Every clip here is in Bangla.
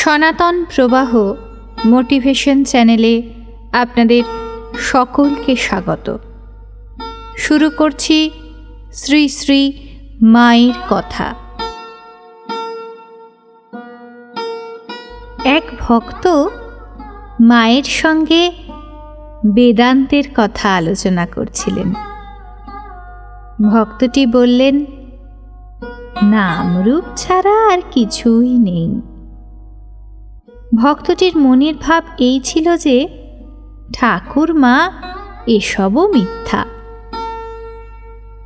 সনাতন প্রবাহ মোটিভেশন চ্যানেলে আপনাদের সকলকে স্বাগত। শুরু করছি শ্রী শ্রী মায়ের কথা। এক ভক্ত মায়ের সঙ্গে বেদান্তের কথা আলোচনা করছিলেন। ভক্তটি বললেন নামরূপ ছাড়া আর কিছুই নেই। ভক্তটির মনের ভাব এই ছিল যে, ঠাকুর মা, এসবও মিথ্যা।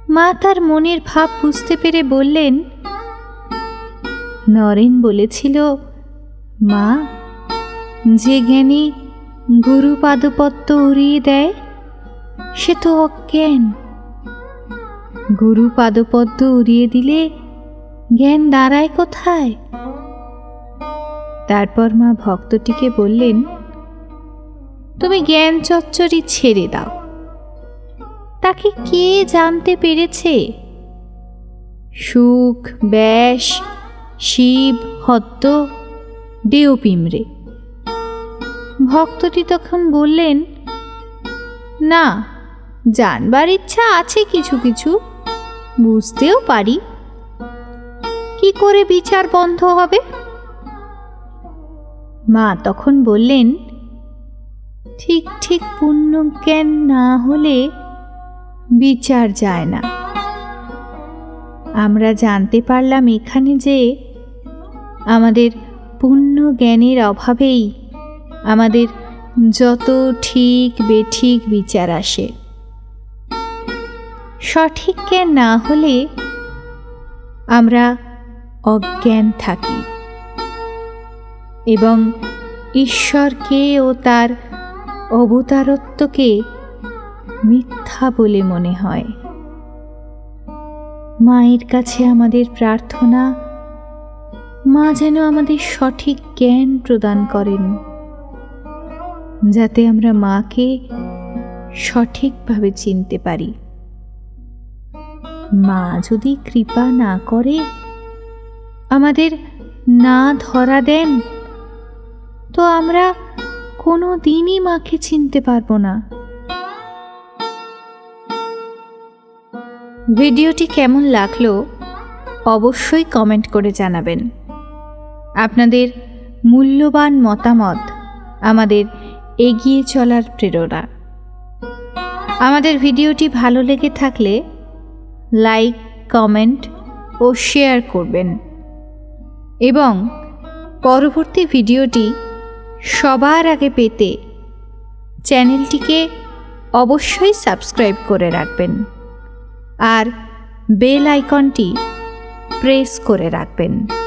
মা তার মনের ভাব বুঝতে পেরে বললেন, নরেন বলেছিল, মা, যে জ্ঞানী গুরু পাদপত্ত উড়িয়ে দেয়, সে তো অজ্ঞান। গুরু পাদপদ্ম উড়িয়ে দিলে জ্ঞান দাঁড়ায় কোথায়? তারপর মা ভক্তটিকে বললেন, তুমি জ্ঞান চচ্চরি ছেড়ে দাও। তাকে কে জানতে পেরেছে? সুখ, ব্যাস, শিব, হত্ত দেও পিমড়ে ভক্তটি তখন বললেন, না, জানবার ইচ্ছা আছে কিছু কিছু, বুঝতেও পারি। কি করে বিচার বন্ধ হবে? মা তখন বললেন, ঠিক ঠিক পুণ্য জ্ঞান না হলে বিচার যায় না। আমরা জানতে পারলাম এখানে যে আমাদের পুণ্য জ্ঞানের অভাবেই আমাদের যত ঠিক বেঠিক বিচার আসে। সঠিক জ্ঞান না হলে আমরা অজ্ঞান থাকি। এবং ঈশ্বরকে ও তার অবতারত্বকে মিথ্যা বলে মনে হয়। মায়ের কাছে আমাদের প্রার্থনা, মা যেন আমাদের সঠিক জ্ঞান প্রদান করেন, যাতে আমরা মাকে সঠিকভাবে চিনতে পারি। মা যদি কৃপা না করে, আমাদের না ধরা দেন তো আমরা কোনো দিনই মাকে চিনতে পারব না। ভিডিওটি কেমন লাগল অবশ্যই কমেন্ট করে জানাবেন। আপনাদের মূল্যবান মতামত আমাদের এগিয়ে চলার প্রেরণা। আমাদের ভিডিওটি ভালো লেগে থাকলে লাইক, কমেন্ট ও শেয়ার করবেন। এবং পরবর্তী ভিডিওটি সবার আগে পেতে চ্যানেলটিকে অবশ্যই সাবস্ক্রাইব করে রাখবেন। আর বেল আইকনটি প্রেস করে রাখবেন।